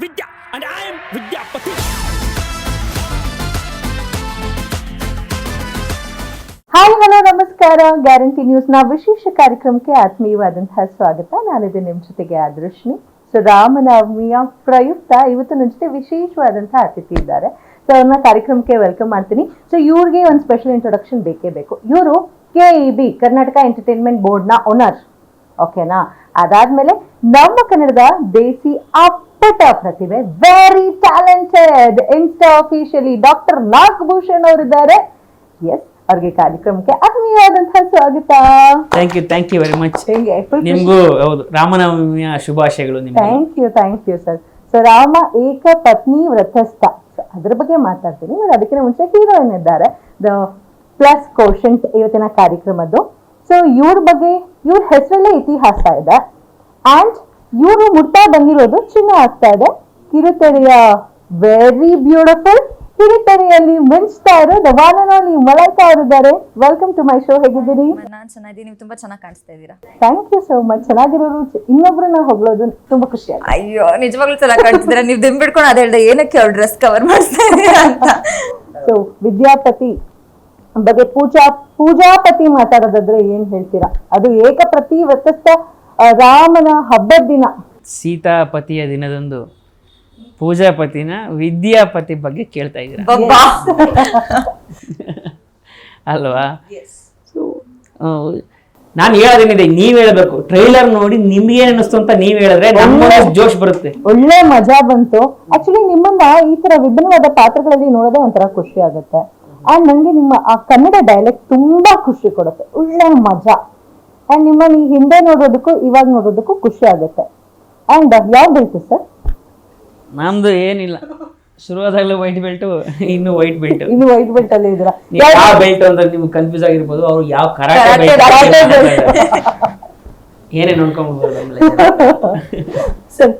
Vidya and I am Vidyapati. Hi, hello, ನಮಸ್ಕಾರ. Guarantee ನ್ಯೂಸ್ನ ವಿಶೇಷ ಕಾರ್ಯಕ್ರಮಕ್ಕೆ ಆತ್ಮೀಯವಾದಂತಹ ಸ್ವಾಗತ. ನಾನಿದೆ ನಿಮ್ಮ ಜೊತೆಗೆ ಅದೃಶ್ನಿ ಸೊ, ರಾಮನವಮಿಯ ಪ್ರಯುಕ್ತ ಇವತ್ತು ನನ್ನ ಜೊತೆ ವಿಶೇಷವಾದಂತಹ ಅತಿಥಿ ಇದ್ದಾರೆ. ಸೊ, ಅವ್ರನ್ನ ಕಾರ್ಯಕ್ರಮಕ್ಕೆ ವೆಲ್ಕಮ್ ಮಾಡ್ತೀನಿ. ಸೊ, ಇವ್ರಿಗೆ ಒಂದು ಸ್ಪೆಷಲ್ ಇಂಟ್ರೊಡಕ್ಷನ್ ಬೇಕೇ ಬೇಕು. ಇವರು K E B Karnataka entertainment ಬೋರ್ಡ್ನ ಓನರ್ ಓಕೆನಾ ಅದಾದ್ಮೇಲೆ ನಮ್ಮ ಕನ್ನಡದ ದೇಸಿ ಅಪ್ಪಟ ಪ್ರತಿಭೆ very talented insta officially doctor Nagabhushan ಅವರಿದ್ದಾರೆ. ಎಸ್ ಅವ್ರಿಗೆ ಕಾರ್ಯಕ್ರಮಕ್ಕೆ ಆತ್ಮೀಯವಾದಂತಹ ಸ್ವಾಗತ. Thank you thank you very much ಹೆಂಗೆ ನಿಮಗೂ ಹೌದು ರಾಮನವಮಿಯ ಶುಭಾಶಯಗಳು ನಿಮಗೆ thank you thank you sir so Rama ಏಕ ಪತ್ನಿ ವ್ರತಸ್ಥ ಅದರ ಬಗ್ಗೆ ಮಾತಾಡ್ತೀನಿ ಬಟ್ ಅದಕ್ಕಿಂತ ಮುಂಚೆ ಹೀರೋಯಿನ್ ಇದ್ದಾರೆ. ದ ಪ್ಲಸ್ ಕೋಶಂಟ್ ಇವತ್ತಿನ ಕಾರ್ಯಕ್ರಮದ್ದು. ಸೊ ಇವ್ರ ಬಗ್ಗೆ ಇವ್ರ ಹೆಸರಲ್ಲೇ ಇತಿಹಾಸ ಇದೆ. ಅಂಡ್ ಇವರು ಮುಟ್ತಾ ಬಂದಿರೋದು ಚಿನ್ನ ಆಗ್ತಾ ಇದೆ. ಕಿರುತೆರೆಯ ವೆರಿ ಬ್ಯೂಟಿಫುಲ್ ಕಿರುತೆರೆಯಲ್ಲಿ ಮಿಂಚ್ತಾ ಇರೋ ವಾನನಲ್ಲಿ ಇರೋದಾರೆ only welcome to my show ಹೇಗಿದ್ದೀರಿ? ನಾನ್ ಚೆನ್ನಾಗಿದ್ದೀನಿ. ನೀವು ತುಂಬಾ ಚೆನ್ನಾಗಿ ಕಾಣಿಸ್ತಾ ಇದ್ದೀರಾ? ಥ್ಯಾಂಕ್ ಯು ಸೋ ಮಚ್ ಚೆನ್ನಾಗಿರೋರು ಇನ್ನೊಬ್ರು ಇನ್ನೊಬ್ರನ್ನ ಹೊಗಳೋದು ತುಂಬಾ ಖುಷಿ ಆಗುತ್ತೆ. ಅಯ್ಯೋ ನಿಜವಾಗ್ಲೂ ಚೆನ್ನಾಗಿ ಕಾಣಿಸ್ತಿದ್ರೆ ನೀವು ದಿಂಬ್ ಬಿಡ್ಕೊಂಡು ಅದ ಹೇಳ್ದೆ ಏನಕ್ಕೆ ಅವ್ರು ಡ್ರೆಸ್ ಕವರ್ ಮಾಡ್ತಾ ಇದ್ದೀರಾ ಅಂತ. ಸೊ ವಿದ್ಯಾಪತಿ ಬಗ್ಗೆ ಪೂಜಾ ಪೂಜಾಪತಿ ಮಾತಾಡೋದಾದ್ರೆ ಏನ್ ಹೇಳ್ತೀರಾ? ಅದು ಏಕಪ್ರತಿ ಪ್ರತಿ ಆ, ರಾಮನ ಹಬ್ಬದ ದಿನ. ಸೀತಾಪತಿಯ ದಿನದಂದು ಪೂಜಾಪತಿನ ವಿದ್ಯಾಪತಿ ಬಗ್ಗೆ ಕೇಳ್ತಾ ಇದ್ದೀರಾ? ಅಲ್ವಾ? ನಾನು ಹೇಳೋದೇನಿದೆ ನೀವ್ ಹೇಳ್ಬೇಕು. ಟ್ರೈಲರ್ ನೋಡಿ ನಿಮ್ಗೆ ಏನ್ ಅನಿಸ್ತು ಅಂತ ನೀವ್ ಹೇಳಿದ್ರೆ ನಮ್ಮ ಜೋಶ್ ಬರುತ್ತೆ. ಒಳ್ಳೆ ಮಜಾ ಬಂತು. ಆಕ್ಚುಲಿ ನಿಮ್ಮನ್ನ ಈ ತರ ವಿಭಿನ್ನವಾದ ಪಾತ್ರಗಳಲ್ಲಿ ನೋಡೋದೇ ಒಂಥರ ಖುಷಿ ಆಗುತ್ತೆ. ಆ ನಂಗೆ ನಿಮ್ಮ ಆ ಕನ್ನಡ ಡೈಲೆಕ್ಟ್ ತುಂಬಾ ಖುಷಿ ಕೊಡುತ್ತೆ. ಒಳ್ಳೆ ಮಜಾ. ಅಂಡ್ ನಿಮ್ಮನ್ನ ಹಿಂದೆ ನೋಡೋದಕ್ಕೂ ಇವಾಗ ನೋಡೋದಕ್ಕೂ ಖುಷಿ ಆಗುತ್ತೆ. ಅಂಡ್ ಯಾವ್ದು ಬೇಕು ಸರ್ ನಮ್ದು ಏನಿಲ್ಲ. ಶುರುವಾದಾಗಲೇ ವೈಟ್ ಬೆಲ್ಟ್ ಇನ್ನು ವೈಟ್ ಬೆಲ್ಟ್ ಇನ್ನು ವೈಟ್ ಬೆಲ್ಟ್ ಅಲ್ಲಿ ಇದ್ದೀರಾ? ಯಾವ ಬೆಲ್ಟ್ ಅಂತ ನಿಮ್ಗೆ ಕನ್ಫ್ಯೂಸ್ ಆಗಿರ್ಬೋದು ಅವ್ರು ಯಾವ ಕರಾಟೆ ಏನೇ ನೋಡ್ಕೊಂಡ್ಬೋದು ಆಮೇಲೆ ಸರ್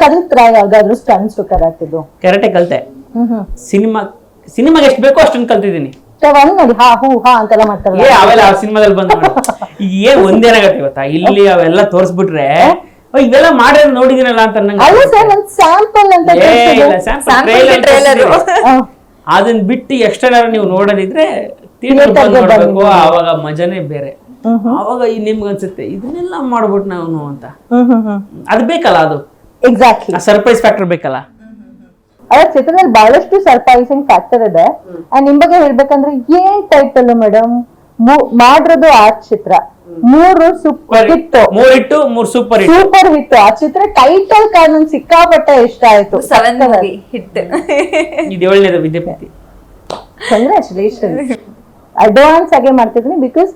ಕಲ್ತ್ರ ಯಾವ್ದಾದ್ರು ಸ್ಟನ್ಸ್ ಕರಾಟಿದು ಕರಾಟೆ ಕಲ್ತೆ. ಹ್ಮ್ ಹ್ಮ್. ಸಿನಿಮಾ ಸಿನಿಮಾಗೆ ಎಷ್ಟು ಬೇಕೋ ಅಷ್ಟೊಂದು ಕಲ್ತಿದ್ದೀನಿ. ಒಂದ್ ನೋಡಿ ಹಾ ಹೂ ಹಾ ಅಂತೆಲ್ಲ ಮಾಡ್ತಾರೆ ಏ ಅವೆಲ್ಲ ಆ ಸಿನಿಮಾದಲ್ಲಿ ಬಂದ ಏ ಒಂದೇನ ಒಂದೇನಾಗತ್ತೆ ಗೊತ್ತಾ? ಇಲ್ಲಿ ಅವೆಲ್ಲ ತೋರಿಸ್ಬಿಟ್ರೆ ಓ, ಇವೆಲ್ಲ ಮಾಡಿದ್ರೆ ನೋಡಿದಿನಲ್ಲ ಅಂತ ನಂಗೆ ಅಲ್ಲ ಸರ್ ಒಂದ್ ಸ್ಯಾಂಪಲ್ ಅಂತ ಏ, ಇಲ್ಲ, ತೋರ್ಸಿದ್ದು. sample Sample trailer trailer. ತೋರ್ಸಿದ್ರು. ಅದನ್ನ ಬಿಟ್ಟು ಎಕ್ಸ್ಟ್ರಾ ನೀವು ನೋಡೋದಿದ್ರೆ ಥಿಯೇಟರ್ Theatre ಬಂದು ಗೆ ನೋಡ್ಬೇಕು. ಆವಾಗ ಮಜಾನೇ ಬೇರೆ. ಹ್ಮ್. ಆವಾಗ ಈ ನಿಮ್ಗೆ ಅನ್ಸುತ್ತೆ ಇದನ್ನೆಲ್ಲ ಮಾಡ್ಬಿಟ್ಟು ನಾವು ಅಂತ. ಹ್ಮ್ ಹ್ಮ್ ಹ್ಮ್. ಅದು ಬೇಕಲ್ಲ ಅದು? ಎಕ್ಸಾಕ್ಟ್ಲಿ ಸರ್ಪ್ರೈಸ್ ಫ್ಯಾಕ್ಟರ್ ಬೇಕಲ್ಲ? ಅದ್ರ ಚಿತ್ರದಲ್ಲಿ ಬಹಳಷ್ಟು ಸರ್ಪ್ರೈಸಿಂಗ್ ಫ್ಯಾಕ್ಟರ್ ಇದೆ. ಅಂಡ್ ನಿಮ್ ಬಗ್ಗೆ ಹೇಳ್ಬೇಕಂದ್ರೆ ಏನ್ ಟೈಟಲ್ ಮೇಡಮ್ ಮಾಡಿರೋದು ಆ ಚಿತ್ರ. ಮೂರು ಸೂಪರ್ ಹಿಟ್ ಮೂರಿಟ್ಟು ಮೂರು ಸೂಪರ್ ಹಿಟ್ ಸೂಪರ್ ಹಿಟ್ ಆ ಚಿತ್ರ ಟೈಟಲ್ ಕಾರಣ ಸಿಕ್ಕಾಪಟ್ಟೆ ಇಷ್ಟ ಆಯ್ತು. ಹಿಟ್ ಇದು ಏಳನೇದು ವಿದ್ಯಾಪತಿ. ಕಂಗ್ರ್ಯಾಚುಲೇಷನ್ ಅಡ್ವಾನ್ಸ್ ಆಗಿ ಮಾಡ್ತಿದ್ದೀನಿ ಬಿಕಾಸ್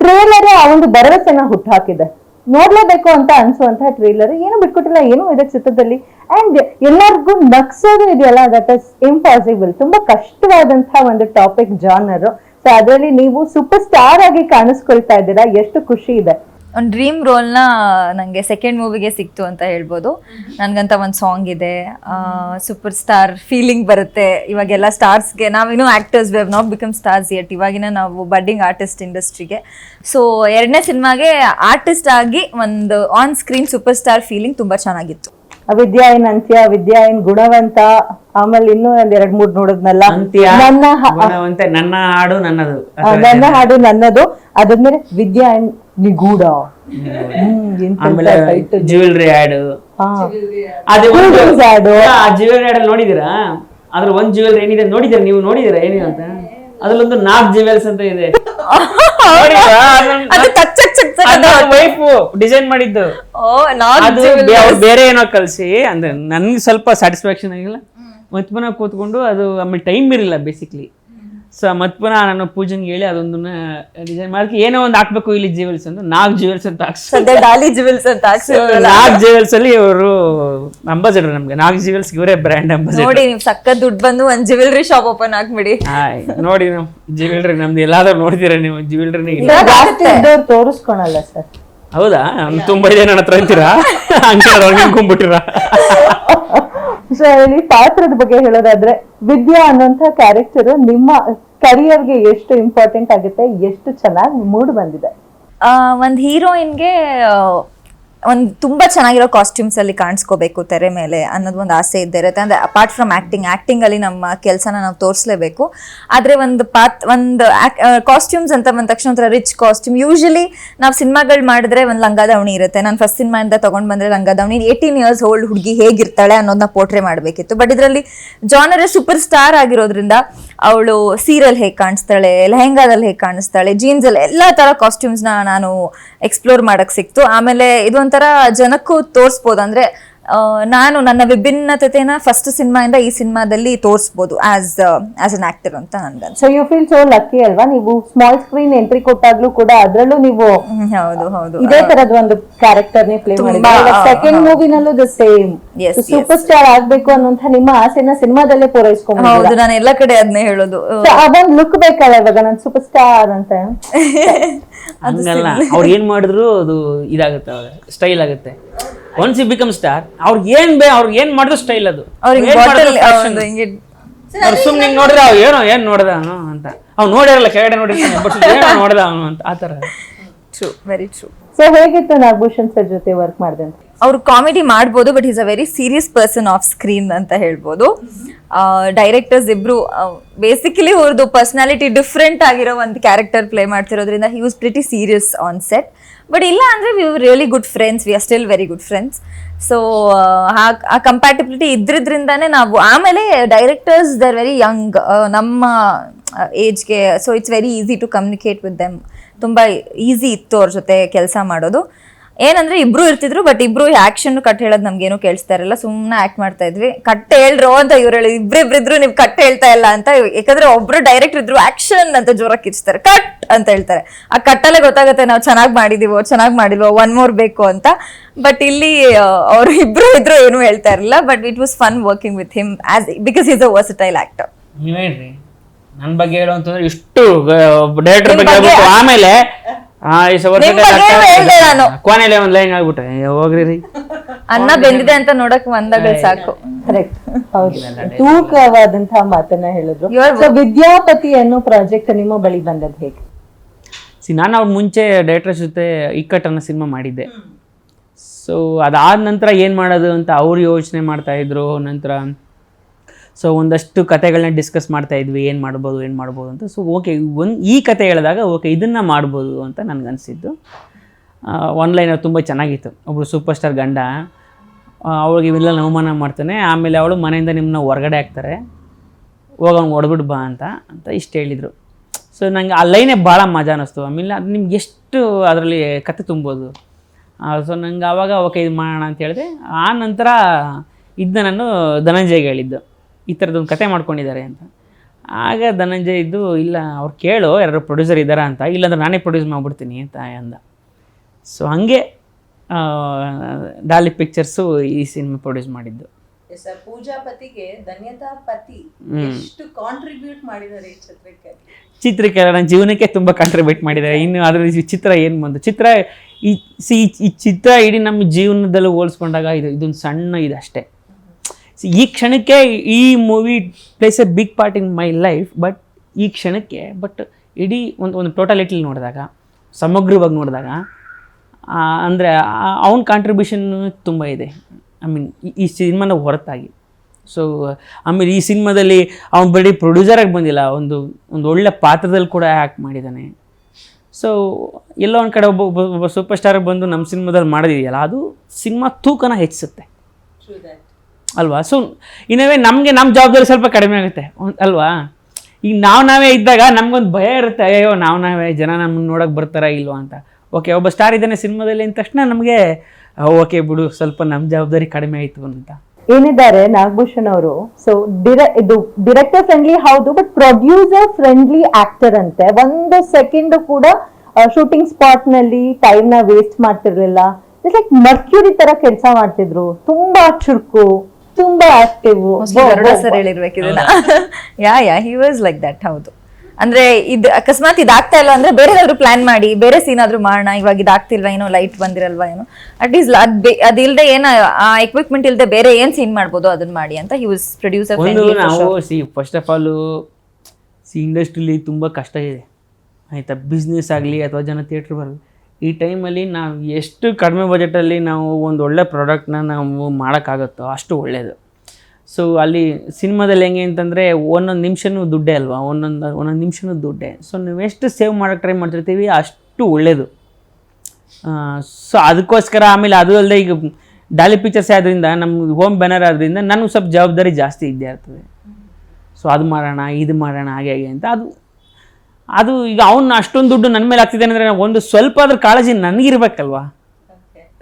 ಟ್ರೇಲರ್ ಆ ಒಂದು ಭರವಸೆನ ಹುಟ್ಟಾಕಿದೆ ನೋಡ್ಲೇಬೇಕು ಅಂತ ಅನ್ಸುವಂತಹ ಟ್ರೇಲರ್ ಏನು ಬಿಟ್ಕೊಟ್ಟಿಲ್ಲ ಏನು ಇದೆ ಚಿತ್ರದಲ್ಲಿ. ಅಂಡ್ ಎಲ್ಲರಿಗೂ ನಗ್ಸೋದು ಇದೆಯಲ್ಲ? ದಟ್ ಇಸ್ ಇಂಪಾಸಿಬಲ್ ತುಂಬಾ ಕಷ್ಟವಾದಂತಹ ಒಂದು ಟಾಪಿಕ್ ಜಾನರ್ ಸೊ ಅದರಲ್ಲಿ ನೀವು ಸೂಪರ್ ಸ್ಟಾರ್ ಆಗಿ ಕಾಣಿಸ್ಕೊಳ್ತಾ ಇದ್ದೀರಾ? ಎಷ್ಟು ಖುಷಿ ಇದೆ? ಒಂದು ಡ್ರೀಮ್ ರೋಲ್ನ ನನಗೆ ಸೆಕೆಂಡ್ ಮೂವಿಗೆ ಸಿಕ್ತು ಅಂತ ಹೇಳ್ಬೋದು. ನನಗಂತ ಒಂದು ಸಾಂಗ್ ಇದೆ. ಸೂಪರ್ ಸ್ಟಾರ್ ಫೀಲಿಂಗ್ ಬರುತ್ತೆ. ಇವಾಗೆಲ್ಲ ಸ್ಟಾರ್ಸ್ಗೆ ನಾವಿನ್ನೂ actors we've not become stars yet ಇವಾಗಿನ ನಾವು ಬಡ್ಡಿಂಗ್ ಆರ್ಟಿಸ್ಟ್ ಇಂಡಸ್ಟ್ರಿಗೆ ಸೊ ಎರಡನೇ ಸಿನಿಮಾಗೆ ಆರ್ಟಿಸ್ಟ್ ಆಗಿ ಒಂದು on screen super star feeling ತುಂಬ ಚೆನ್ನಾಗಿತ್ತು. ವಿದ್ಯಾ ಏನ್ ಅಂತ್ಯ ವಿದ್ಯಾ ಏನ್ ಗುಣವಂತ ಆಮೇಲೆ ಇನ್ನೂ ಒಂದ್ ಎರಡ್ ಮೂರ್ ನೋಡದ್ನಲ್ಲ? ಅಂತ್ಯ ನನ್ನ ಹ- ಗುಣವಂತೆ ನನ್ನ ಹಾಡು ನನ್ನದು. ಆ, ನನ್ನ ಹಾಡು ನನ್ನದು. ಅದಾದ್ಮೇಲೆ ವಿದ್ಯಾಯನ್ ನಿಗೂಢ. ಹ್ಮ್, ಆಮೇಲೆ title. ಜ್ಯುವೆಲ್ರಿ ಹಾಡು. ಹಾ. ಅದೇ ಒಂದು Jewelries ad. ಆ ಜ್ಯುವೆಲ್ರಿ ಆಡ್ ನೋಡಿದಿರಾ ಅದ್ರ ಒಂದ್ ಜ್ಯುವೆಲ್ರಿ ಏನಿದೆ ನೋಡಿದಿರ ನೀವು? ನೋಡಿದಿರಾ ಏನಿದೆ ಅಂತ? ಅದ್ರಲ್ಲೊಂದು ನಾಲ್ಕ್ ಜ್ಯುವೆಲ್ಸ್ ಅಂತ ಇದೆ. ಅದು ಟಕ್ ವೈಫ್ ಡಿಸೈನ್ ಮಾಡಿದ್ದು. ಓ ನಾನ್ ಅದು ಬೇ- ಅವ್ರು ಬೇರೆ ಏನೋ ಕಲ್ಸಿ ಅಂದ್ರೆ ನನ್ಗೆ ಸ್ವಲ್ಪ ಸ್ಯಾಟಿಸ್ಫ್ಯಾಕ್ಷನ್ ಆಗಿಲ್ಲ. ಮತ್ತೆ ಪುನಃ ಕೂತ್ಕೊಂಡು ಅದು ಆಮೇಲೆ ಟೈಮ್ ಇರಲಿಲ್ಲ ಬೇಸಿಕ್ಲಿ ಸೊ ಮತ್ ಪುನಃ ನಾನು ಪೂಜನ್ಗೆ ಹೇಳಿ ಅದೊಂದನ್ನ ಡಿಸೈನ್ ಮಾಡಕ್ಕೆ ಏನೋ ಒಂದು ಹಾಕ್ಬೇಕು ಇಲ್ಲಿ ಜ್ಯುವೆಲ್ಸ್ ಅಂತ ನಾಲ್ಕು ಜ್ಯುವೆಲ್ಸ್ ಅಂತ ಹಾಕ್ಸಿ. ಸದ್ಯ ಡಾಲಿ ಜುವೆಲ್ಸ್ ಅಂತ ಹಾಕ್ಸಿದ್ರಲ್ಲ. ನಾಲ್ಕು ಜ್ಯುವೆಲ್ಸ್ ಅಲ್ಲಿ ಇವರು ಅಂಬಾಸಿಡರ್ ನಮ್ಗೆ. ನಾಲ್ಕು ಜ್ಯುವೆಲ್ಸ್ ಇವರೇ ಬ್ರ್ಯಾಂಡ್ ಅಂಬಾಸಿಡರ್. ನೋಡಿ ನೀವು ಸಕ್ಕ ದುಡ್ಡು ಬಂದು ಒಂದ್ ಜ್ಯುವೆಲ್ರಿ ಶಾಪ್ ಓಪನ್ ಹಾಕ್ಬಿಡಿ ಹಾಯ್ ನೋಡಿ ನಾವು ಜ್ಯುವೆಲ್ರಿ ನಮ್ದು ಎಲ್ಲಾದ್ರೂ ನೋಡ್ತೀರಾ ನೀವು ಜ್ಯುವೆಲ್ರಿ ತೋರಿಸ್ಕೊಳಲ್ಲ ಸರ್. ಹೌದಾ? ತುಂಬಾ ಇದೆ ನನ್ನ ಹತ್ರ ಅಂತೀರಾ? ಹಂಗೆ ಅನ್ಕೊಂಡ್ಬಿಟ್ಟಿರಾ ಸೊ ಇಲ್ಲಿ ಪಾತ್ರದ ಬಗ್ಗೆ ಹೇಳೋದಾದ್ರೆ, ವಿದ್ಯಾ ಅನ್ನೋಂಥ ಕ್ಯಾರೆಕ್ಟರ್ ನಿಮ್ಮ ಕರಿಯರ್ಗೆ ಎಷ್ಟು ಇಂಪಾರ್ಟೆಂಟ್ ಆಗುತ್ತೆ, ಎಷ್ಟು ಚೆನ್ನಾಗಿ ಮೂಡ್ ಬಂದಿದೆ? ಒಂದ್ ಹೀರೋಯಿನ್ಗೆ ಒಂದು ತುಂಬಾ ಚೆನ್ನಾಗಿರೋ ಕಾಸ್ಟ್ಯೂಮ್ಸ್ ಅಲ್ಲಿ ಕಾಣಿಸ್ಕೋಬೇಕು ತೆರೆ ಮೇಲೆ ಅನ್ನೋದು ಒಂದು ಆಸೆ ಇದ್ದೇ ಇರುತ್ತೆ. ಅಂದ್ರೆ ಅಪಾರ್ಟ್ ಫ್ರಮ್ ಆಕ್ಟಿಂಗ್ ಆಕ್ಟಿಂಗ್ ಅಲ್ಲಿ ನಮ್ಮ ಕೆಲಸನ ನಾವು ತೋರಿಸಲೇಬೇಕು. ಆದ್ರೆ ಒಂದು ಪಾತ್, ಒಂದು ಕಾಸ್ಟ್ಯೂಮ್ಸ್ ಅಂತ ಬಂದ ತಕ್ಷಣ ಒಂಥರ ರಿಚ್ ಕಾಸ್ಟ್ಯೂಮ್ ಯೂಶಲಿ ನಾವು ಸಿನಿಮಾಗಳು ಮಾಡಿದ್ರೆ ಒಂದು ಲಂಗಾದವಣಿ ಇರುತ್ತೆ. ನಾನು ಫಸ್ಟ್ ಸಿನಿಮಾಯಿಂದ ತಗೊಂಡ್ ಬಂದ್ರೆ ಲಂಗಾದವಣಿ ಏಯ್ಟೀನ್ ಇಯರ್ಸ್ ಓಲ್ಡ್ ಹುಡುಗಿ ಹೇಗಿರ್ತಾಳೆ ಅನ್ನೋದನ್ನ ಪೋಟ್ರೆ ಮಾಡಬೇಕಿತ್ತು. ಬಟ್ ಇದರಲ್ಲಿ ಜಾನರ ಸೂಪರ್ ಸ್ಟಾರ್ ಆಗಿರೋದ್ರಿಂದ ಅವಳು ಸೀರಿಯಲ್ ಹೇಗೆ ಕಾಣಿಸ್ತಾಳೆ, ಲೆಹೆಂಗಾದಲ್ಲಿ ಹೇಗೆ ಕಾಣಿಸ್ತಾಳೆ ಜೀನ್ಸ್ ಅಲ್ಲಿ ಎಲ್ಲ ತರ ಕಾಸ್ಟ್ಯೂಮ್ಸ್ನ ನಾನು ಎಕ್ಸ್ಪ್ಲೋರ್ ಮಾಡಕ್ ಸಿಕ್ತು. ಆಮೇಲೆ ಇದೊಂಥರ ಜನಕ್ಕೂ ತೋರಿಸ್ಬೋದು. ಅಂದ್ರೆ ನಾನು ನನ್ನ ವಿಭಿನ್ನತೆನ ಫಸ್ಟ್ ಸಿನಿಮಾಯಿಂದ ಈ ಸಿನಿಮಾದಲ್ಲಿ ತೋರಿಸ್ಬೋದು ಆಸ್ ಆಸ್ ಅನ್ ಆಕ್ಟರ್ ಅಂತ ನನ್ಗನ್ಸ so you feel so lucky ಅಲ್ವಾ? ನೀವು ಸ್ಮಾಲ್ ಸ್ಕ್ರೀನ್ ಎಂಟ್ರಿ ಕೊಟ್ಟಾಗ್ಲೂ ಕೂಡ ಅದರಲ್ಲೂ ನೀವು ಹೌದು ಹೌದು. ಇದೇ ತರದ ಒಂದು ಕ್ಯಾರೆಕ್ಟರ್ ನೇ ಪ್ಲೇ ಮಾಡಿದ್ರೆ ಸೆಕೆಂಡ್ ಮೂವಿನಲ್ಲೂ ದ ಸೇಮ್. ಸೂಪರ್ ಸ್ಟಾರ್ ಆಗ್ಬೇಕು ಅನ್ನುವಂತ ನಿಮ್ಮ ಆಸೆನ ಸಿನಿಮಾದಲ್ಲೇ ಪೂರೈಸ್ಕೊಂಡು ಹೌದು ನಾನು ಎಲ್ಲ ಕಡೆ ಅದನ್ನೇ ಹೇಳೋದು. ಅದೊಂದು ಲುಕ್ ಬೇಕಲ್ಲ ಇವಾಗ ನಾನು ಸೂಪರ್ ಸ್ಟಾರ್ ಅಂತ ಹಂಗಲ್ಲ. ಅವ್ರು ಏನ್ ಮಾಡಿದ್ರು ಅದು ಇದಾಗುತ್ತೆ ಸ್ಟೈಲ್ ಆಗುತ್ತೆ. ಒನ್ಸ್ ಯು ಬಿಕಮ್ ಸ್ಟಾರ್ ಅವ್ರಿಗೆ ಏನ್ ಬೇ ಅವ್ರಿಗೆ ಏನ್ ಮಾಡಿದ್ರು ಸ್ಟೈಲ್ ಅದು. ಅವ್ರಿಗೆ. ಹಿಂಗೆ ಅವ್ರು ಸುಮ್ನೆ ಹಿಂಗ್ ನೋಡಿದ್ರೆ ಅವ್ ಏನೋ ಏನ್ ನೋಡ್ದ ಅವನು ಅಂತ. ಅವ್ನು ನೋಡಿರಲ್ಲ ಕೆಳಗಡೆ ನೋಡಿರ್ತಾನೆ ಬಟ್ ಏನೋ ನೋಡ್ದ ಅವನು ಅಂತ ಆ ಥರ. ಟ್ರೂ ವೆರಿ ಟ್ರೂ ಸೊ ಹೇಗಿತ್ತು ನಾಗಭೂಷಣ್ ಸರ್ ಜೊತೆ ವರ್ಕ್ ಮಾಡ್ದೆ ಅಂತ? ಅವ್ರು ಕಾಮಿಡಿ ಮಾಡ್ಬೋದು but is a very serious person off screen ಅಂತ ಹೇಳ್ಬೋದು. ಡೈರೆಕ್ಟರ್ಸ್ ಇಬ್ರು ಬೇಸಿಕಲಿ ಅವ್ರದ್ದು ಪರ್ಸನಾಲಿಟಿ ಡಿಫ್ರೆಂಟ್ ಆಗಿರೋ ಒಂದು character play ಮಾಡ್ತಿರೋದ್ರಿಂದ he was pretty serious on set but ಇಲ್ಲ ಅಂದರೆ we really good friends we are still very good friends so ಆ compatibility ಇದ್ರಿದ್ರಿಂದಾನೇ ನಾವು, ಆಮೇಲೆ ಡೈರೆಕ್ಟರ್ಸ್ ದರ್ ವೆರಿ ಯಂಗ್ ನಮ್ಮ ಏಜ್ಗೆ so it's very easy to communicate with them ತುಂಬ easy ಇತ್ತು ಅವ್ರ ಜೊತೆ ಕೆಲಸ ಮಾಡೋದು. ಏನಂದ್ರೆ ಇಬ್ರು ಇರ್ತಿದ್ರು ಬಟ್ ಇಬ್ರು ಆಕ್ಷನ್ ಕಟ್ ಹೇಳೋದು ನಮ್ಗೇನು ಕೇಳಿಸ್ತಾ ಇರಲ್ಲ ಸುಮ್ಮನೆ ಆಕ್ಟ್ ಮಾಡ್ತಾ ಇದ್ವಿ. ಕಟ್ ಹೇಳ್ರೋ ಅಂತ ಇವ್ರು ಹೇಳಿ ಇಬ್ರಿಬ್ರಿದ್ರು ನೀವು ಕಟ್ ಹೇಳ್ತಾ ಇಲ್ಲ ಅಂತ ಯಾಕಂದ್ರೆ ಒಬ್ರು ಡೈರೆಕ್ಟ್ ಇದ್ರು ಆಕ್ಷನ್ ಅಂತ ಜೋರಾಗಿ ಕಿರ್ಸ್ತಾರೆ ಕಟ್ ಅಂತ ಹೇಳ್ತಾರೆ. ಆ ಕಟ್ಟಲ್ಲೇ ಗೊತ್ತಾಗುತ್ತೆ ನಾವು ಚೆನ್ನಾಗಿ ಮಾಡಿದೀವೋ ಚೆನ್ನಾಗಿ ಮಾಡಿಲ್ವೋ ಒನ್ ಮೋರ್ ಬೇಕು ಅಂತ. ಬಟ್ ಇಲ್ಲಿ ಅವರು ಇಬ್ರು ಇದ್ರು ಏನು ಹೇಳ್ತಾ ಇರಲಿಲ್ಲ but it was fun working with him as because is a versatile actor ನೀವೇನ್ರಿ ನನ್ ಬಗ್ಗೆ ಹೇಳು ಅಂತಂದ್ರೆ ಇಷ್ಟು ಡೈರೆಕ್ಟರ್ ಬಗ್ಗೆ- ಆಮೇಲೆ ಆ, ಈ ಸವರ್ ನಿಮ್ ಬಗ್ಗೆ ಹೇಳ್ದೆ ನಾನು. ಕೊನೆಲೆ ಒಂದ್ ಲೈನ್ ಆಗ್ಬಿಟ್ಟೆ. ಏ, ಹೋಗ್ರಿ ರೀ. ಅನ್ನ ಬೆಂದಿದೆ ಅಂತ ನೋಡಕ್ ಬಂದಾಗ ಸಾಕು. ಕರೆಕ್ಟ್ ಹೌದು. ತೂಕವಾದಂತಹ ಮಾತನ್ನ ಹೇಳಿದ್ರು. ಸೊ ವಿದ್ಯಾಪತಿ ಅನ್ನೋ ಪ್ರಾಜೆಕ್ಟ್ ನಿಮ್ಮ ಬಳಿ ಬಂದದ್ ಹೇಗೆ? ಸಿ ನಾನು ಅವ್ರ ಮುಂಚೆ ಡೈರೆಕ್ಟರ್ ಜೊತೆ ಇಕ್ಕಟ್ ಅನ್ನೋ ಸಿನಿಮಾ ಮಾಡಿದ್ದೆ ಸೊ ಅದಾದ ನಂತರ ಏನು ಮಾಡೋದು ಅಂತ ಅವ್ರು ಯೋಚನೆ ಮಾಡ್ತಾ ಇದ್ರು. ನಂತರ ಸೊ ಒಂದಷ್ಟು ಕತೆಗಳನ್ನ ಡಿಸ್ಕಸ್ ಮಾಡ್ತಾ ಇದ್ವಿ, ಏನು ಮಾಡ್ಬೋದು ಏನು ಮಾಡ್ಬೋದು ಅಂತ. ಸೊ ಓಕೆ ಒಂದು, ಈ ಕತೆ ಹೇಳಿದಾಗ ಓಕೆ ಇದನ್ನು ಮಾಡ್ಬೋದು ಅಂತ ನನಗನ್ಸಿದ್ದು ಅವ್ರು ತುಂಬ ಚೆನ್ನಾಗಿತ್ತು. ಒಬ್ಬರು ಸೂಪರ್ ಸ್ಟಾರ್ ಗಂಡ ಅವಳಿಗೆ ಇವೆಲ್ಲ ಅವಮಾನ ಮಾಡ್ತಾನೆ. ಆಮೇಲೆ ಅವಳು ಮನೆಯಿಂದ ನಿಮ್ಮನ್ನ ಹೊರಗಡೆ ಹಾಕ್ತಾರೆ. ಹೋಗಿ ಅವ್ನು ಹೊಡ್ಬಿಟ್ಟು ಬಾ ಅಂತ ಅಂತ ಇಷ್ಟು ಹೇಳಿದರು. ಸೊ ನನಗೆ ಆ ಲೈನೇ ಭಾಳ ಮಜಾ ಅನ್ನಿಸ್ತು ಆಮೇಲೆ ಅದು ನಿಮ್ಗೆ ಎಷ್ಟು ಅದರಲ್ಲಿ ಕತೆ ತುಂಬೋದು. ಸೊ ನಂಗೆ ಆವಾಗ ಓಕೆ ಇದು ಮಾಡೋಣ ಅಂತ ಹೇಳಿದೆ. ಆ ನಂತರ ಇದನ್ನ ನಾನು ಧನಂಜಯ್ಗೆ ಹೇಳಿದ್ದು. ಈ ಥರದೊಂದು ಕತೆ ಮಾಡ್ಕೊಂಡಿದ್ದಾರೆ ಅಂತ. ಆಗ ಧನಂಜಯ ಇದ್ದು ಇಲ್ಲ ಅವ್ರು ಕೇಳು ಯಾರು ಪ್ರೊಡ್ಯೂಸರ್ ಇದ್ದಾರಾ ಅಂತ. ಇಲ್ಲಾಂದ್ರೆ ನಾನೇ ಪ್ರೊಡ್ಯೂಸ್ ಮಾಡ್ಬಿಡ್ತೀನಿ ಅಂತ ಅಂದ. ಸೊ ಹಾಗೆ ಡಾಲಿ ಪಿಕ್ಚರ್ಸು ಈ ಸಿನಿಮಾ ಪ್ರೊಡ್ಯೂಸ್ ಮಾಡಿದ್ದು. ಪೂಜಾಪತಿಗೆ ಧನ್ಯತಾ ಪತಿ ಎಷ್ಟು ಕಾಂಟ್ರಿಬ್ಯೂಟ್ ಮಾಡಿದ್ದಾರೆ ಈ ಚಿತ್ರಕ್ಕೆ? ಚಿತ್ರಕ್ಕೆ ನನ್ನ ಜೀವನಕ್ಕೆ ತುಂಬ ಕಾಂಟ್ರಿಬ್ಯೂಟ್ ಮಾಡಿದ್ದಾರೆ. ಇನ್ನು ಅದರ ಈ ಚಿತ್ರ ಏನು ಬಂದು ಚಿತ್ರ ಈ ಸಿ ಈ ಚಿತ್ರ ಇಡೀ ನಮ್ಮ ಜೀವನದಲ್ಲೂ ಹೋಲಿಸ್ಕೊಂಡಾಗ ಇದು ಇದೊಂದು ಸಣ್ಣ ಇದು ಅಷ್ಟೇ. ಸಿ ಈ ಕ್ಷಣಕ್ಕೆ ಈ movie plays a big part in my life but ಈ ಕ್ಷಣಕ್ಕೆ ಬಟ್ ಇಡೀ ಒಂದು ಒಂದು ಟೋಟಾಲಿಟಿಲಿ ನೋಡಿದಾಗ, ಸಮಗ್ರವಾಗಿ ನೋಡಿದಾಗ ಅಂದರೆ ಅವನ ಕಾಂಟ್ರಿಬ್ಯೂಷನ್ ತುಂಬ ಇದೆ. ಐ ಮೀನ್ ಈ ಸಿನಿಮಾನ ಹೊರತಾಗಿ. ಸೊ ಆಮೇಲೆ ಈ ಸಿನಿಮಾದಲ್ಲಿ ಅವ್ನು ಬರೀ ಪ್ರೊಡ್ಯೂಸರಾಗಿ ಬಂದಿಲ್ಲ, ಒಂದು ಒಂದು ಒಳ್ಳೆ ಪಾತ್ರದಲ್ಲಿ ಕೂಡ ಆ್ಯಕ್ಟ್ ಮಾಡಿದ್ದಾನೆ ಸೊ ಎಲ್ಲೋ ಒಂದು ಕಡೆ ಒಬ್ಬ ಒಬ್ಬ ಸೂಪರ್ ಸ್ಟಾರ್ ಬಂದು ನಮ್ಮ ಸಿನಿಮಾದಲ್ಲಿ ಮಾಡೋದಿದೆಯಲ್ಲ ಅದು ಸಿನಿಮಾ ತೂಕನ ಹೆಚ್ಚಿಸುತ್ತೆ. ಅಲ್ವಾ? ಸೊ ಇನ್ನವೇ ನಮಗೆ ನಮ್ಮ ಜವಾಬ್ದಾರಿ ಸ್ವಲ್ಪ ಕಡಿಮೆ ಆಗುತ್ತೆ. ಅಲ್ವಾ? ಈಗ ನಾವು ನಾವೇ ಇದ್ದಾಗ ನಮಗೊಂದು ಭಯ ಇರುತ್ತೆ ಅಯ್ಯೋ ನಾವು ನಾವೇ, ಜನ ನಮ್ಮನ್ನು ನೋಡೋಕೆ ಬರ್ತಾರಾ ಇಲ್ವಾ ಅಂತ. ಓಕೆ ಒಬ್ಬ ಸ್ಟಾರ್ ಇದ್ದಾನೆ ಸಿನಿಮಾದಲ್ಲಿ ಅಂದ ತಕ್ಷಣ ನಮಗೆ ಓಕೆ ಬಿಡು, ಸ್ವಲ್ಪ ನಮ್ಮ ಜವಾಬ್ದಾರಿ ಕಡಿಮೆ ಆಯಿತು ಅಂತ. ಏನಿದ್ದಾರೆ ನಾಗಭೂಷಣ್ ಅವರು? ಸೊ ಇದು ಡಿರೆಕ್ಟರ್ ಫ್ರೆಂಡ್ಲಿ ಹೌದು ಬಟ್ ಪ್ರೊಡ್ಯೂಸರ್ ಫ್ರೆಂಡ್ಲಿ ಆಕ್ಟರ್ ಅಂತೆ. ಒಂದು ಸೆಕೆಂಡ್ ಕೂಡ ಶೂಟಿಂಗ್ ಸ್ಪಾಟ್ನಲ್ಲಿ ಟೈಮ್ನ ವೇಸ್ಟ್ ಮಾಡ್ತಿರ್ಲಿಲ್ಲ. ಲೈಕ್ ಮರ್ಕ್ಯೂರಿ ತರ ಕೆಲಸ ಮಾಡ್ತಿದ್ರು. ತುಂಬಾ ಚುರುಕು. ತುಂಬಾ active yeah yeah he was like that ಹೌದು? ಅಂದ್ರೆ ಇದು ಅಕಸ್ಮಾತ್ ಇದಾಗ್ತಾ ಇಲ್ಲ ಅಂದ್ರೆ ಬೇರೆ ಏನಾದ್ರು ಪ್ಲಾನ್ ಮಾಡಿ ಬೇರೆ ಸೀನ್ ಆದ್ರೂ ಮಾಡೋಣ ಇವಾಗ ಇದಾಗ್ತಿಲ್ವಾ ಏನೋ ಲೈಟ್ ಬಂದಿರಲ್ವಾ ಏನೋ? ಅಟ್ ಈಸ್ ಅದ್ ಬೇ- ಅದಿಲ್ದೆ ಏನ ಆ ಎಕ್ವಿಪ್ಮೆಂಟ್ ಇಲ್ದೆ ಬೇರೆ ಏನ್ ಸೀನ್ ಮಾಡ್ಬೋದು ಅದನ್ನ ಮಾಡಿ ಅಂತ ಹಿ ವಾಸ್ ಪ್ರೊಡ್ಯೂಸರ್ ನಾವು see first of all see ಇಂಡಸ್ಟ್ರಿಲಿ ತುಂಬಾ ಕಷ್ಟ ಇದೆ. ಆಯ್ತಾ? ಬಿಸ್ನೆಸ್ ಆಗಲಿ ಅಥವಾ ಜನ ಥಿಯೇಟರ್ ಬರಲಿ. ಈ ಟೈಮಲ್ಲಿ ನಾವು ಎಷ್ಟು ಕಡಿಮೆ ಬಜೆಟಲ್ಲಿ ನಾವು ಒಂದು ಒಳ್ಳೆ ಪ್ರಾಡಕ್ಟ್ನ ನಾವು ಮಾಡೋಕ್ಕಾಗುತ್ತೋ ಅಷ್ಟು ಒಳ್ಳೆಯದು ಸೊ ಅಲ್ಲಿ ಸಿನಿಮಾದಲ್ಲಿ ಹೆಂಗೆ ಅಂತಂದರೆ ಒಂದೊಂದು ನಿಮಿಷನೂ ದುಡ್ಡೇ ಅಲ್ವಾ? ಒಂದೊಂದು ಒಂದೊಂದು ನಿಮಿಷನೂ ದುಡ್ಡೇ. ಸೊ ನೀವು ಎಷ್ಟು ಸೇವ್ ಮಾಡೋಕ್ಕೆ ಟ್ರೈ ಮಾಡ್ತಿರ್ತೀವಿ ಅಷ್ಟು ಒಳ್ಳೆಯದು ಸೊ ಅದಕ್ಕೋಸ್ಕರ ಆಮೇಲೆ ಅದು ಅಲ್ಲದೆ ಈಗ ಡಾಲಿ ಪಿಕ್ಚರ್ಸ್ ಆದ್ರಿಂದ ನಮ್ಮ ಹೋಮ್ ಬ್ಯಾನರ್ ಆದ್ದರಿಂದ ನನಗೆ ಸ್ವಲ್ಪ ಜವಾಬ್ದಾರಿ ಜಾಸ್ತಿ ಇದ್ದೇ ಇರ್ತದೆ. ಸೊ ಅದು ಮಾಡೋಣ, ಇದು ಮಾಡೋಣ, ಹಾಗೆ ಹಾಗೆ ಅಂತ. ಅದು ಅದು ಈಗ ಅವ್ನು ಅಷ್ಟೊಂದು ದುಡ್ಡು ನನ್ನ ಮೇಲೆ ಆಗ್ತಿದೆ ಅಂದರೆ ಒಂದು ಸ್ವಲ್ಪ ಅದ್ರ ಕಾಳಜಿ ನನಗಿರ್ಬೇಕಲ್ವಾ?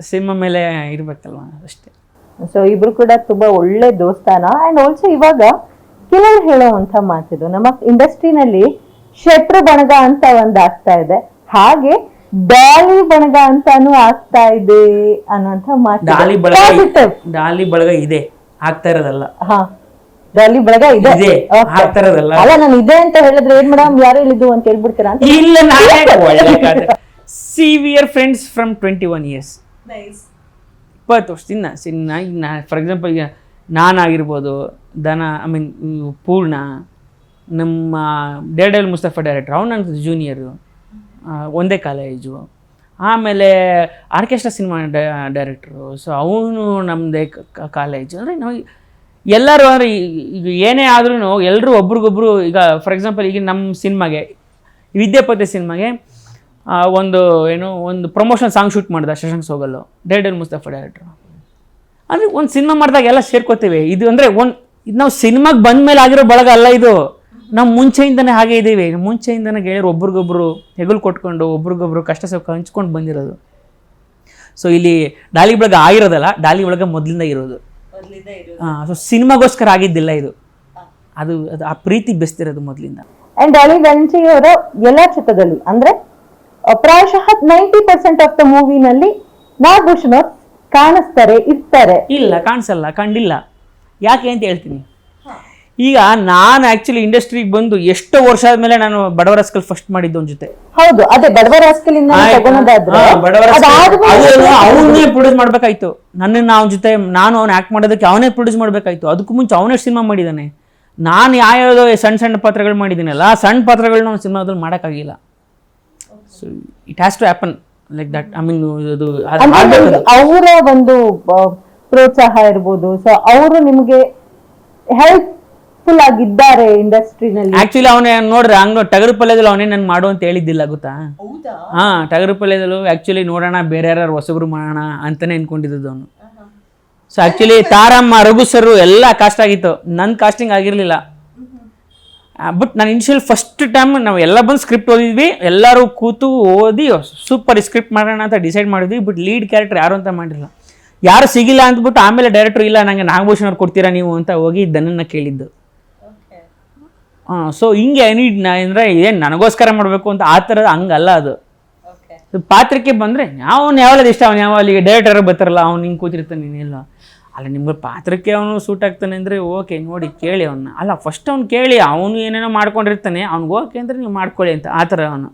ಸಿಂಹ ಮೇಲೆ ಇರಬೇಕಲ್ವಾ ಅಷ್ಟೇ. ಸೊ ಇಬ್ರು ಕೂಡ ತುಂಬಾ ಒಳ್ಳೆ ದೋಸ್ತಾನ. ಅಂಡ್ ಆಲ್ಸೋ ಇವಾಗ ಕೆಲವರು ಹೇಳುವಂತ ಮಾತಿದು ನಮ್ಮ ಇಂಡಸ್ಟ್ರಿನಲ್ಲಿ ಶತ್ರು ಬಣಗ ಅಂತ ಒಂದ್ ಆಗ್ತಾ ಇದೆ. ಹಾಗೆ ಡಾಲಿ ಬಣಗ ಅಂತಾನು ಆಗ್ತಾ ಇದೆ ಅನ್ನುವಂತ ಮಾತು ಡಾಲಿ ಬಳಗ ಡಾಲಿ ಬಳಗ ಇದೆ. ಆಗ್ತಾ ಇರೋದಲ್ಲ. ಡಾಲಿ ಬಳಗ ಇದೆ. ಅಲ್ಲ ನಾನು ಇದೆ ಅಂತ ಹೇಳಿದ್ರೆ ಏನ್ ಮೇಡಮ್ ಯಾರು ಇಲ್ಲಿದ್ದು ಅಂತ ಹೇಳ್ಬಿಡ್ತೀರಾ ಅಂತ? ಇಲ್ಲ ನಾನೇ ಒಳ್ಳೆ ಕಥೆ see we are friends from twenty one years ಇಪ್ಪತ್ತು ವರ್ಷದಿಂದ ಸಿನ್ನ ಈಗ ನಾ ಫಾರ್ ಎಕ್ಸಾಂಪಲ್ ಈಗ ನಾನಾಗಿರ್ಬೋದು ದನ ಐ ಮೀನ್ ಪೂರ್ಣ ನಮ್ಮ ಡೇಡಲ್ ಮುಸ್ತಫಾ ಡೈರೆಕ್ಟರ್ ಅವ್ನು ನನ್ನ ಜೂನಿಯರು ಒಂದೇ ಕಾಲೇಜು ಆಮೇಲೆ ಆರ್ಕೆಸ್ಟ್ರಾ ಸಿನಿಮಾ ಡೈರೆಕ್ಟ್ರು ಸೊ ಅವನು ನಮ್ಮದೇ ಕಾಲೇಜು ಅಂದರೆ ನಾವು ಎಲ್ಲರೂ ಅಂದರೆ ಈಗ ಏನೇ ಆದ್ರೂ ಎಲ್ಲರೂ ಒಬ್ರಿಗೊಬ್ರು ಈಗ ಫಾರ್ ಎಕ್ಸಾಂಪಲ್ ಈಗ ನಮ್ಮ ಸಿನಿಮಾಗೆ ವಿದ್ಯಾಪತಿ ಸಿನಿಮಾಗೆ ಒಂದು ಏನು, ಒಂದು ಪ್ರಮೋಷನ್ ಸಾಂಗ್ ಶೂಟ್ ಮಾಡಿದ ಶಶಾಂಕ್ ಸೋಗಲ್ಲು ಡೈರೆಕ್ಟರ್ ಮುಸ್ತಫಾ ಡೈರೆಕ್ಟ್ರು ಅಂದರೆ ಒಂದು ಸಿನಿಮಾ ಮಾಡಿದಾಗ ಎಲ್ಲ ಸೇರ್ಕೋತೀವಿ. ಇದು ಅಂದರೆ ಒಂದು, ಇದು ನಾವು ಸಿನಿಮಾಗೆ ಬಂದ ಮೇಲೆ ಆಗಿರೋ ಬಳಗ ಅಲ್ಲ ಇದು. ನಾವು ಮುಂಚೆಯಿಂದನೇ ಹಾಗೆ ಇದ್ದೀವಿ ಮುಂಚೆಯಿಂದನೇ ಗೆಳೆಯರು ಒಬ್ರಿಗೊಬ್ರು ಹೆಗಲು ಕೊಟ್ಕೊಂಡು, ಒಬ್ರಿಗೊಬ್ರು ಕಷ್ಟ ಸುಖ ಹಂಚ್ಕೊಂಡು ಬಂದಿರೋದು. ಸೊ ಇಲ್ಲಿ ಡಾಲಿ ಬಳಗ ಆಗಿರೋದಲ್ಲ ಡಾಲಿ ಬಳಗ ಮೊದಲಿಂದ ಇರೋದು. ಸೊ ಸಿನಿಮಾಗೋಸ್ಕರ ಆಗಿದ್ದಿಲ್ಲ ಇದು. ಅದು ಅದು ಆ ಪ್ರೀತಿ ಬೆಸ್ತಿರೋದು ಮೊದಲಿಂದ. ಅಂಡ್ ಡಾಲಿ ವೆಂಚಿ ಅವರ ಎಲ್ಲಾ ಚಿತ್ರದಲ್ಲಿ ಅಂದ್ರೆ ಪ್ರಾಯಶಃ ನೈಂಟಿ ಪರ್ಸೆಂಟ್ ಆಫ್ ದ ಮೂವಿನಲ್ಲಿ ನಾಗಭೂಷಣ್ ಕಾಣಿಸ್ತಾರೆ ಇರ್ತಾರೆ. ಇಲ್ಲ ಕಾಣಿಸಲ್ಲ ಕಂಡಿಲ್ಲ. ಯಾಕೆ ಅಂತ ಹೇಳ್ತೀನಿ. ಈಗ ನಾನು ಆಕ್ಚುಲಿ ಇಂಡಸ್ಟ್ರಿಗೆ ಬಂದು ಎಷ್ಟು ವರ್ಷ ಆದಮೇಲೆ ನಾನು ಬಡವರ ಸ್ಕಲ್ ಫಸ್ಟ್ ಮಾಡಿದ್ದು ಒಂದ್ ಜೊತೆ. ಹೌದು ಅದೇ ಬಡವರ ತಗೊಳೋದಾದ್ರೆ ಅವನ್ನೇ ಪ್ರೊಡ್ಯೂಸ್ ಮಾಡ್ಬೇಕಾಯ್ತು. ನನ್ನ ಅವನ ಜೊತೆ ನಾನು ಅವ್ನ ಆಕ್ಟ್ ಮಾಡೋದಕ್ಕೆ ಅವನೇ ಪ್ರೊಡ್ಯೂಸ್ ಮಾಡ್ಬೇಕಾಯ್ತು. ಅದಕ್ಕೂ ಮುಂಚೆ ಅವನೇ ಸಿನಿಮಾ ಮಾಡಿದ್ದಾನೆ ನಾನು ಯಾವ್ಯಾವುದೋ ಸಣ್ಣ ಸಣ್ಣ ಪಾತ್ರಗಳು ಮಾಡಿದ್ದೀನಲ್ಲ ಆ ಸಣ್ಣ ಪಾತ್ರಗಳನ್ನ ಅವ್ನ ಸಿನಿಮಾದಲ್ಲಿ ಮಾಡೋಕ್ಕಾಗಿಲ್ಲ. So it has to happen like that I mean ಅದು ಅವರ ಒಂದು ಪ್ರೋತ್ಸಾಹ ಇರ್ಬೋದು. ಸೊ ಅವರು ನಿಮ್ಗೆ ಹೆಲ್ಪ್ಫುಲ್ ಆಗಿದ್ದಾರೆ ಇಂಡಸ್ಟ್ರಿನಲ್ಲಿ ಆಕ್ಚುಲಿ ಅವನೇ ನೋಡ್ರಿ ಹಂಗ ಟಗರು ಪಲ್ಯದಲ್ಲಿ ಅವನೇ ನಾನು ಮಾಡು ಅಂತ ಹೇಳಿದ್ದಿಲ್ಲ ಗೊತ್ತಾ? ಹೌದಾ? ಹಾ ಟಗರು ಪಲ್ಯದಲ್ಲೂ ಆಕ್ಚುಲಿ ನೋಡೋಣ ಬೇರೆ ಯಾರು ಹೊಸಬ್ರು ಮಾಡೋಣ ಅಂತಾನೆ ಅನ್ಕೊಂಡಿದ್ದು ಅವನು. So actually Taramma Raghu sir ಎಲ್ಲ ಕಾಸ್ಟ್ ಆಗಿತ್ತು. ನನ್ನ ಕಾಸ್ಟಿಂಗ್ ಆಗಿರಲಿಲ್ಲ. ಬಟ್ ನಾನು ಇನಿಷಿಯಲ್ ಫಸ್ಟ್ ಟೈಮ್ ನಾವು ಎಲ್ಲ ಬಂದು ಸ್ಕ್ರಿಪ್ಟ್ ಓದಿದ್ವಿ. ಎಲ್ಲರೂ ಕೂತು ಓದಿ ಸೂಪರ್ ಸ್ಕ್ರಿಪ್ಟ್ ಮಾಡೋಣ ಅಂತ ಡಿಸೈಡ್ ಮಾಡಿದ್ವಿ. ಬಟ್ ಲೀಡ್ ಕ್ಯಾರೆಕ್ಟರ್ ಯಾರು ಅಂತ ಮಾಡಿರಲಿಲ್ಲ. ಯಾರು ಸಿಗಿಲ್ಲ ಅಂದ್ಬಿಟ್ಟು ಆಮೇಲೆ ಡೈರೆಕ್ಟರ್ ಇಲ್ಲ ನನಗೆ ನಾಗಭೂಷಣ್ ಅವ್ರು ಕೊಡ್ತೀರಾ ನೀವು ಅಂತ ಹೋಗಿ ದನನ್ನ ಕೇಳಿದ್ದು. ಸೊ ಹಿಂಗೆ ನೀಡ್ ಅಂದರೆ ಏನು ನನಗೋಸ್ಕರ ಮಾಡಬೇಕು ಅಂತ ಆ ಥರ ಹಂಗಲ್ಲ ಅದು. ಪಾತ್ರಕ್ಕೆ ಬಂದರೆ ಅವನು ಯಾವಲ್ಲ ಇಷ್ಟ? ಅವನು ಯಾವ ಅಲ್ಲಿಗೆ ಡೈರೆಕ್ಟರ್ ಬರ್ತಾರಲ್ಲ ಅವ್ನು ಹಿಂಗೆ ಕೂತಿರ್ತಾನೆ ನೀನೆಲ್ಲ ಅಲ್ಲ ನಿಮ್ಗೆ ಪಾತ್ರಕ್ಕೆ ಅವನು ಸೂಟ್ ಆಗ್ತಾನೆ ಅಂದರೆ ಓಕೆ ನೋಡಿ ಕೇಳಿ ಅವನ್ನ ಅಲ್ಲ ಫಸ್ಟ್ ಅವ್ನು ಕೇಳಿ ಅವನು ಏನೇನೋ ಮಾಡ್ಕೊಂಡಿರ್ತಾನೆ ಅವ್ನಿಗೆ ಓಕೆ ಅಂದರೆ ನೀವು ಮಾಡ್ಕೊಳ್ಳಿ ಅಂತ ಆ ಥರ ಅವನು.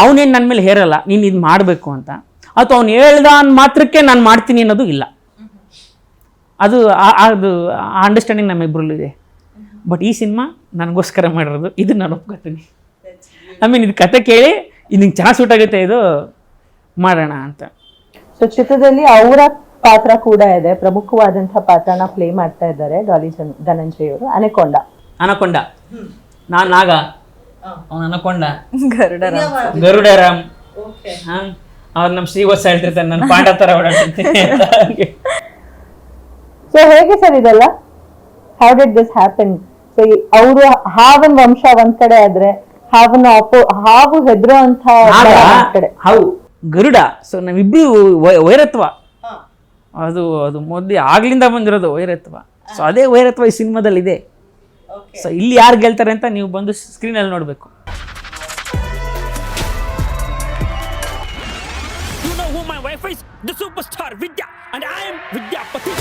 ಅವನೇನು ನನ್ನ ಮೇಲೆ ಹೇರಲ್ಲ ನೀನು ಇದು ಮಾಡಬೇಕು ಅಂತ. ಅಥವಾ ಅವ್ನು ಹೇಳ್ದ ಅನ್ನ ಮಾತ್ರಕ್ಕೆ ನಾನು ಮಾಡ್ತೀನಿ ಅನ್ನೋದು ಇಲ್ಲ. ಅದು ಅದು ಆ ಅಂಡರ್ಸ್ಟ್ಯಾಂಡಿಂಗ್ ನಮ್ಮಿಬ್ಬರಲ್ಲೂ ಇದೆ ಬಟ್ ಈ ಸಿನಿಮಾ ನನಗೋಸ್ಕರ ಮಾಡಿರೋದು. ಇದು ನಾನು ಒಪ್ಕೊತೀನಿ. ಐ ಮೀನ್ ಇದು ಕತೆ ಕೇಳಿ ಇದು ನಿಂಗೆ ಚೆನ್ನಾಗಿ ಸೂಟ್ ಆಗುತ್ತೆ ಇದು ಮಾಡೋಣ ಅಂತ. ಸೊ ಚಿತ್ರದಲ್ಲಿ ಅವರ ಪಾತ್ರ ಕೂಡ ಇದೆ. ಪ್ರಮುಖವಾದಂತಹ ಪಾತ್ರನ ಪ್ಲೇ ಮಾಡ್ತಾ ಇದ್ದಾರೆ ಡಾಲಿ ಜನ್ ಧನಂಜಯ್ ಅವರು. ಅನೆಕೊಂಡ ಅನಕೊಂಡ ನಾನು ನಾಗ. ಅವನು ಅನಕೊಂಡ ಗರುಡರಾಮ್. ಗರುಡರಾಮ್. ಹಾಂ? ಅವ್ರು ನಮ್ಮ ಶ್ರೀವತ್ಸ ಹೇಳ್ತಿರ್ತಾನೆ ನನ್ನ ಪಾಂಡ ಥರ ಓಡಾಡ್ತಿರ್ತೀನಿ ಹಾಗೆ. ಸೊ ಹೇಗೆ ಸರ್ ಇದೆಲ್ಲ? How did this happen so ಅವರು ಹಾವನ್ ವಂಶ ಒಂದ್ ಕಡೆ ಆದ್ರೆ ಹಾವನ್ನ ಅಪೋ ಹಾವು ಹೆದರೋ ಅಂತ ನಾಗ ಕಡೆ. ಹೌ ಗರುಡ ಸೊ ನಾವಿಬ್ರು ವೈ- ವೈರತ್ವ. ಹಾ. ಅದು ಅದು ಮೊದಲು ಆಗ್ಲಿಂದ ಬಂದಿರೋದು ವೈರತ್ವ. ಸೊ ಅದೇ ವೈರತ್ವ ಈ ಸಿನಿಮಾದಲ್ಲಿ ಇದೆ ಓಕೆ ಸೊ ಇಲ್ಲಿ ಯಾರು ಗೆಲ್ತಾರೆ ಅಂತ ನೀವು ಬಂದು ಸ್ಕ್ರೀನಲ್ಲಿ ನೋಡಬೇಕು. You know who my wife is? The superstar Vidya, and I am Vidyapati.